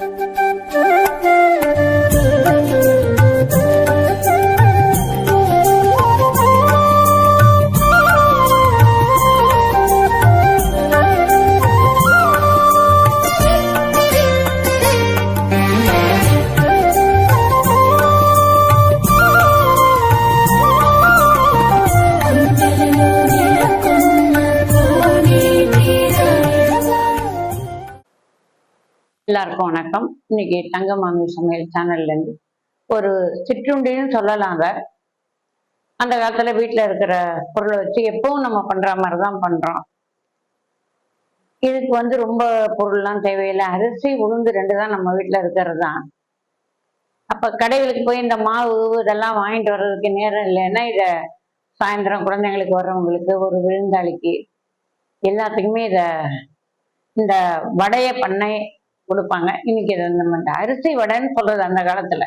Música எல்லாருக்கும் வணக்கம். இன்னைக்கு தங்கமாமி சமையல் சேனல்ல இருந்து ஒரு சிற்றுண்டின்னு சொல்லலாங்க அந்த காலத்துல வீட்ல இருக்கிற பொருளை வச்சு எப்பவும் நம்ம பண்ற மாதிரி தான் பண்றோம். இதுக்கு வந்து ரொம்ப பொருள்லாம் தேவையில்லை. அரிசி உளுந்து ரெண்டு தான் நம்ம வீட்ல இருக்கிறது தான் அப்ப கடைகளுக்கு போய் இந்த மாவு இதெல்லாம் வாங்கிட்டு வர்றதுக்கு நேரம் இல்லைன்னா இதை சாயந்தரம் குழந்தைங்களுக்கு வர்றவங்களுக்கு ஒரு விருந்தாளிக்கு எல்லாத்துக்குமே இத இந்த வடைய பண்ணை கொடுப்பாங்க. இன்னைக்கு நம்ம இந்த அரிசி வடைன்னு சொல்றது அந்த காலத்துல.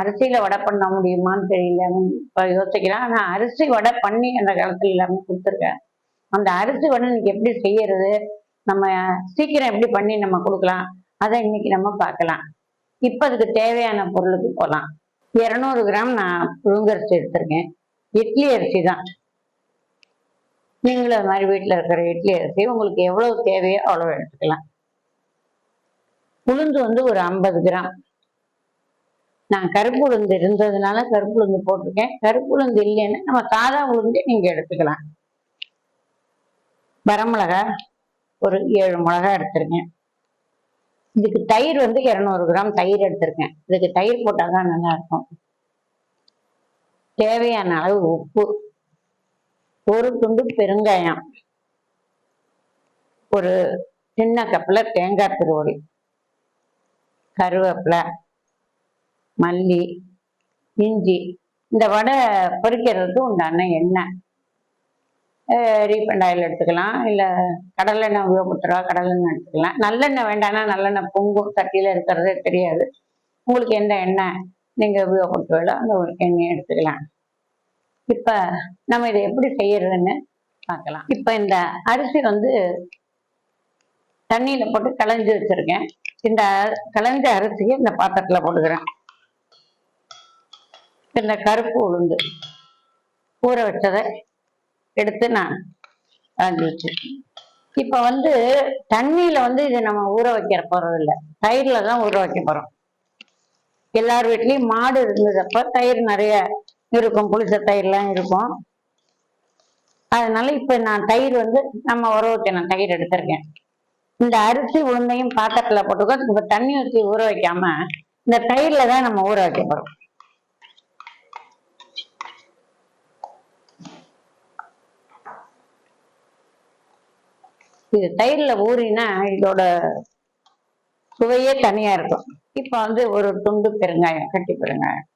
அரிசியில வடை பண்ண முடியுமான்னு தெரியல. இப்ப யோசிக்கலாம். ஆனா அரிசி வடை பண்ணி அந்த காலத்துல எல்லாமே கொடுத்துருக்கேன் அந்த அரிசி வடை இன்னைக்கு எப்படி செய்யறது? நம்ம சீக்கிரம் எப்படி பண்ணி நம்ம கொடுக்கலாம்? அதை இன்னைக்கு நம்ம பார்க்கலாம். இப்ப அதுக்கு தேவையான பொருளுக்கு போகலாம் இரநூறு கிராம் நான் புழுங்கரிசி எடுத்திருக்கேன். இட்லி அரிசி தான். நீங்களும் அது மாதிரி வீட்டில் இருக்கிற இட்லி அரிசி உங்களுக்கு எவ்வளவு தேவையோ அவ்வளோ எடுத்துக்கலாம். உளுந்து வந்து ஒரு ஐம்பது கிராம். நான் கருப்பு உளுந்து இருந்ததுனால கருப்பு உளுந்து போட்டிருக்கேன். கருப்பு உளுந்து இல்லைன்னா நம்ம சாதா உளுந்தே நீங்க எடுத்துக்கலாம். வரமிளகா ஒரு ஏழு மிளகா எடுத்திருக்கேன். இதுக்கு தயிர் வந்து இரநூறு கிராம் தயிர் எடுத்திருக்கேன். இதுக்கு தயிர் போட்டால் தான் நல்லா இருக்கும் தேவையான அளவு உப்பு. ஒரு துண்டு பெருங்காயம். ஒரு சின்ன கப்பில் தேங்காய் திருவடி கருவேப்பிலை மல்லி இஞ்சி இந்த வடை பொரிக்கிறதுக்கு உண்டான எண்ணெய். ரீஃபண்ட் ஆயில் எடுத்துக்கலாம். இல்லை கடலெண்ணெய் உபயோகப்படுத்துறா கடலெண்ணெய் எடுத்துக்கலாம். நல்லெண்ணெய் வேண்டாம்னா நல்லெண்ணெய் பொங்கும் தட்டியில் இருக்கிறதே தெரியாது. உங்களுக்கு எந்த எண்ணெய் நீங்கள் உபயோகப்படுத்துவீங்களோ அந்த ஒரு எண்ணெயை எடுத்துக்கலாம். இப்போ நம்ம இதை எப்படி செய்யறதுன்னு பார்க்கலாம். இப்போ இந்த அரிசி வந்து தண்ணியில் போட்டு களைஞ்சி வச்சுருக்கேன். இந்த களைஞ்ச அரிசியை இந்த பாத்திரத்துல போட்டுக்கிறேன். இந்த கருப்பு உளுந்து ஊற வச்சதை எடுத்து நான் களைஞ்சி வச்சிருக்கேன். இப்ப வந்து தண்ணியில வந்து இது நம்ம ஊற வைக்கிற போறது இல்லை. தயிர்ல தான் ஊற வைக்க போறோம். எல்லார் வீட்லயும் மாடு இருந்ததப்ப தயிர் நிறைய இருக்கும். புளிச்ச தயிர்லாம் இருக்கும். அதனால இப்ப நான் தயிர் வந்து நம்ம உறவுக்கு நான் தயிர் எடுத்திருக்கேன். இந்த அரிசி உளுந்தையும் பாத்திரத்துல போட்டுக்கோ இப்ப தண்ணி ஊற்றி ஊற வைக்காம இந்த தயிர்ல தான் நம்ம ஊற வைக்க போறோம். இது தயிர்ல ஊறினா இதோட சுவையே தனியா இருக்கும். இப்ப வந்து ஒரு துண்டு பெருங்காயம் கட்டி பெருங்காயம்.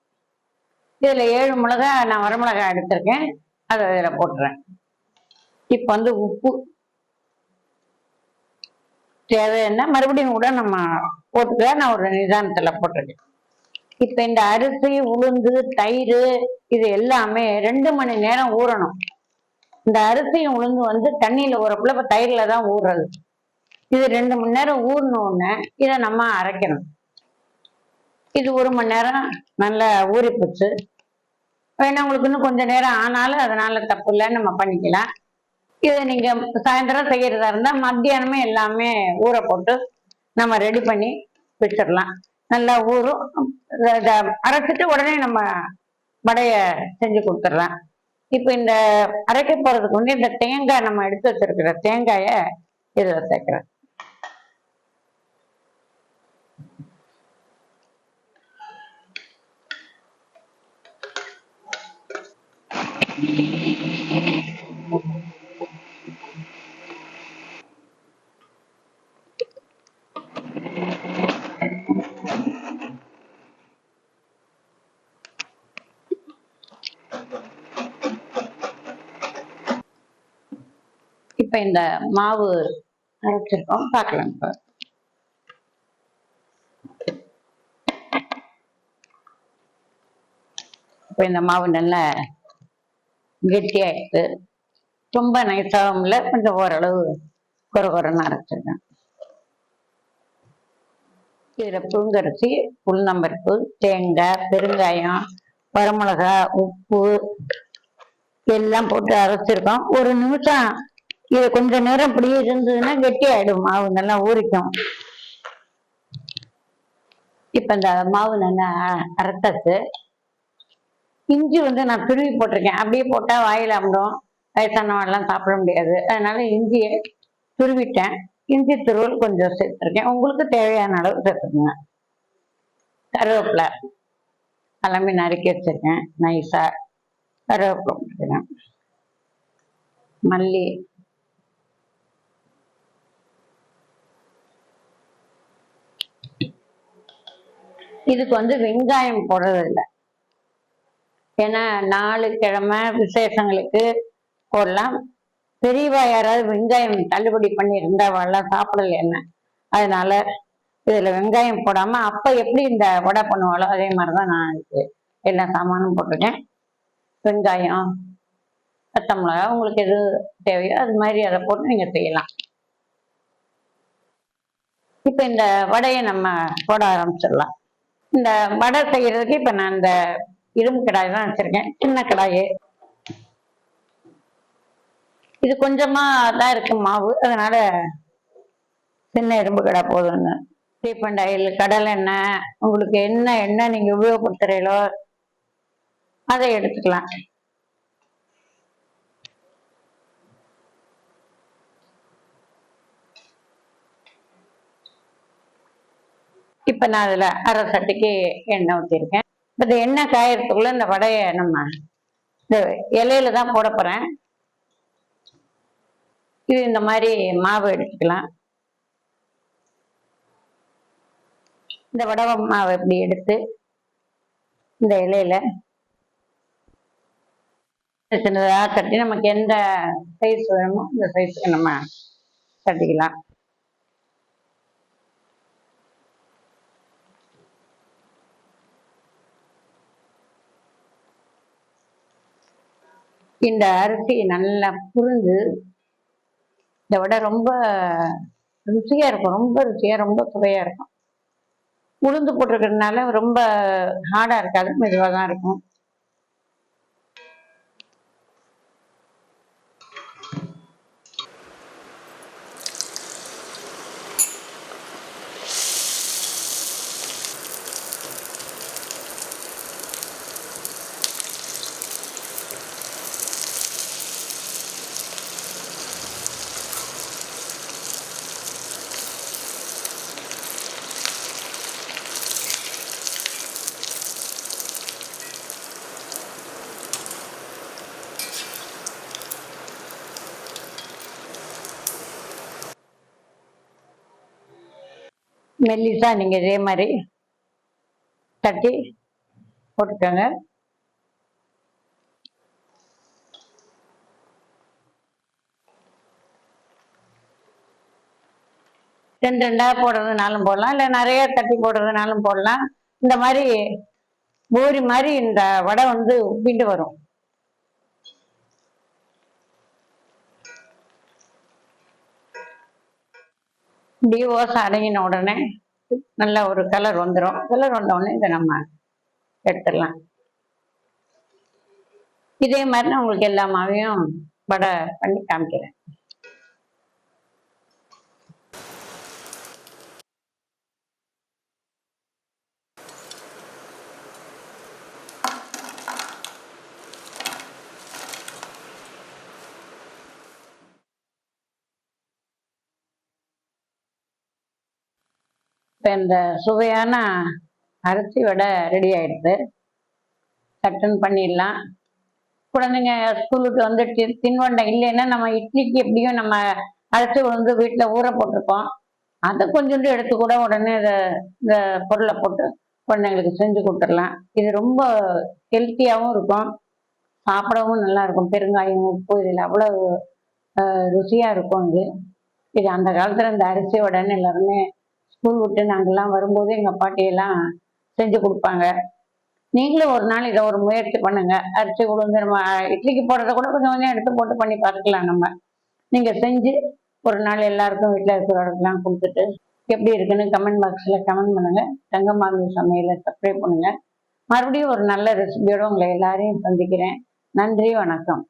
இதுல ஏழு மிளகா நான் வரமிளகாய் எடுத்திருக்கேன். அதை இதுல போட்டுறேன். இப்ப வந்து உப்பு தேவைன்னா மறுபடியும் கூட நம்ம போட்டுக்கலாம் நான் ஒரு நிதானத்துல போட்டிருக்கேன் இப்ப இந்த அரிசி உளுந்து தயிர் இது எல்லாமே ரெண்டு மணி நேரம் ஊறணும். இந்த அரிசியும் உளுந்து வந்து தண்ணியில ஊறப்பல இப்ப தயிர்ல தான் ஊறுறது. இது ரெண்டு மணி நேரம் ஊறின இதை நம்ம அரைக்கணும். இது ஒரு மணி நேரம் நல்லா ஊறி போச்சு வேணா உங்களுக்கு இன்னும் கொஞ்ச நேரம் ஆனாலும் அதனால தப்பு இல்லை நம்ம பண்ணிக்கலாம். இதை நீங்க சாயந்தரம் செய்யறதா இருந்தா மத்தியானமே எல்லாமே ஊற போட்டு நம்ம ரெடி பண்ணி வச்சிடலாம். நல்லா ஊறும். அரைச்சிட்டு உடனே நம்ம வடைய செஞ்சு கொடுத்துடலாம். இப்போ இந்த அரைக்க போறதுக்கு வந்து இந்த தேங்காய் நம்ம எடுத்து வச்சிருக்கிற தேங்காயை இதில் சேர்க்கிறேன். இப்ப இந்த மாவு அரைச்சிருக்கோம். பார்க்கலாம் இப்ப. இப்ப இந்த மாவு நல்லா கெட்டியாயிடுச்சு ரொம்ப நைஸாகவும் இல்லை கொஞ்சம் ஓரளவு குறை குறைன்னு அரைச்சிருக்கேன். இதில் புழுங்கரிசி உளுந்தம்பருப்பு தேங்காய் பெருங்காயம் வரமிளகா உப்பு எல்லாம் போட்டு அரைச்சிருக்கோம். ஒரு நிமிஷம் இது கொஞ்ச நேரம் இப்படியே இருந்ததுன்னா கெட்டி ஆயிடும். மாவு நல்லா ஊறிக்கும். இப்ப இந்த மாவு நல்லா அரைத்தாச்சு இஞ்சி வந்து நான் துருவி போட்டிருக்கேன். அப்படியே போட்டா வாயில அமிடும். வயசானவெல்லாம் எல்லாம் சாப்பிட முடியாது. அதனால இஞ்சியை துருவிட்டேன். இஞ்சி துருவல் கொஞ்சம் சேர்த்துருக்கேன். உங்களுக்கு தேவையான அளவு சேர்த்துக்கோங்க. கருவேப்பிலை எல்லாமே நறுக்கி வச்சிருக்கேன். நைஸா கருவேப்பிலை போட்டுக்கிறேன். மல்லி இதுக்கு வந்து வெங்காயம் போடுறது இல்லை ஏன்னா நாலு கிழமை விசேஷங்களுக்கு போடலாம். பெரியவா யாராவது வெங்காயம் தள்ளுபடி பண்ணி இருந்தாவெல்லாம் சாப்பிடல என்ன? அதனால இதுல வெங்காயம் போடாம அப்ப எப்படி இந்த வடை பண்ணுவாளோ அதே மாதிரிதான் நான் இதுக்கு எல்லா சாமானும் போட்டுட்டேன் வெங்காயம் பச்சை மிளகா உங்களுக்கு எது தேவையோ அது மாதிரி அதை போட்டு நீங்க செய்யலாம். இப்ப இந்த வடையை நம்ம போட ஆரம்பிச்சிடலாம். இந்த வடை செய்யறதுக்கு இப்ப நான் இந்த இரும்பு கடாய் தான் வச்சிருக்கேன். சின்ன கடாய். இது கொஞ்சமா தான் இருக்கு மாவு. அதனால சின்ன இரும்பு கடை போதும்னு. ரீஃபண்ட் ஆயில் கடலை எண்ணெய் உங்களுக்கு என்ன எண்ணெய் நீங்க உபயோகப்படுத்துறீங்களோ அதை எடுத்துக்கலாம். இப்ப நான் அதுல அரை சட்டிக்கு எண்ணெய் ஊற்றிருக்கேன் இந்த எண்ணெய் காயறதுக்குள்ள இந்த வடையை நம்ம இந்த இலையில தான் போட போறேன். இது இந்த மாதிரி மாவு எடுத்துக்கலாம். இந்த வடவை மாவை இப்படி எடுத்து இந்த இலையில சின்னதாக தட்டி நமக்கு எந்த சைஸ் வேணுமோ இந்த சைஸுக்கு நம்ம தட்டிக்கலாம். இந்த அரிசி நல்லா புரிஞ்சு இதை விட ரொம்ப ருசியா இருக்கும். ரொம்ப ருசியா ரொம்ப சுவையா இருக்கும். உளுந்து போட்டிருக்கிறதுனால ரொம்ப ஹார்டா இருக்காது மெதுவாக தான் இருக்கும். மெல்லிசா நீங்க இதே மாதிரி தட்டி போட்டுக்கோங்க. ரெண்டு ரெண்டா போடுறதுனாலும் போடலாம். இல்லை நிறைய தட்டி போடுறதுனாலும் போடலாம். இந்த மாதிரி பூரி மாதிரி இந்த வடை வந்து உப்பிட்டு வரும். டிவோர்ஸ் அடங்கின உடனே நல்ல ஒரு கலர் வந்துடும் கலர் வந்த உடனே இதை நம்ம எடுத்துடலாம். இதே மாதிரி நான் உங்களுக்கு எல்லா மாவையும் வடை பண்ணி காமிக்கிறேன். இப்போ இந்த சுவையான அரிசி வடை ரெடி ஆயிடுது. சட்டன் பண்ணிடலாம். குழந்தைங்க ஸ்கூலுக்கு வந்து தி- தின்பண்டம் இல்லைன்னா நம்ம இட்லிக்கு எப்படியும் நம்ம அரிசி விழுந்து வீட்டில் ஊற போட்டிருப்போம் அதை கொஞ்சோண்டு எடுத்து கூட உடனே இதை இந்த பொருளை போட்டு குழந்தைங்களுக்கு செஞ்சு கொடுத்துடலாம். இது ரொம்ப ஹெல்த்தியாகவும் இருக்கும். சாப்பிடவும் நல்லா இருக்கும். பெருங்காயம் உப்பு இதில் அவ்வளோ ருசியாக இருக்கும் இது. இது அந்த காலத்தில் இந்த அரிசி உடனே எல்லாருமே ஸ்கூல் விட்டு நாங்கள்லாம் வரும்போது எங்கள் பாட்டியெல்லாம் செஞ்சு கொடுப்பாங்க. நீங்களும் ஒரு நாள் இதை ஒரு முயற்சி பண்ணுங்க. அரிசி உளுந்து நம்ம இட்லிக்கு போடுறத கூட கொஞ்சம் கொஞ்சம் எடுத்து போட்டு பண்ணி பார்த்துக்கலாம் நம்ம. நீங்கள் செஞ்சு ஒரு நாள் எல்லாருக்கும் வீட்டில் இருக்கிறவங்களுக்குலாம் கொடுத்துட்டு எப்படி இருக்குன்னு கமெண்ட் பாக்ஸில் கமெண்ட் பண்ணுங்க. தங்கமாமி சமையலை சப்ஸ்கிரைப் பண்ணுங்க. மறுபடியும் ஒரு நல்ல ரெசிபியோட உங்களை எல்லாரையும் சந்திக்கிறேன். நன்றி வணக்கம்.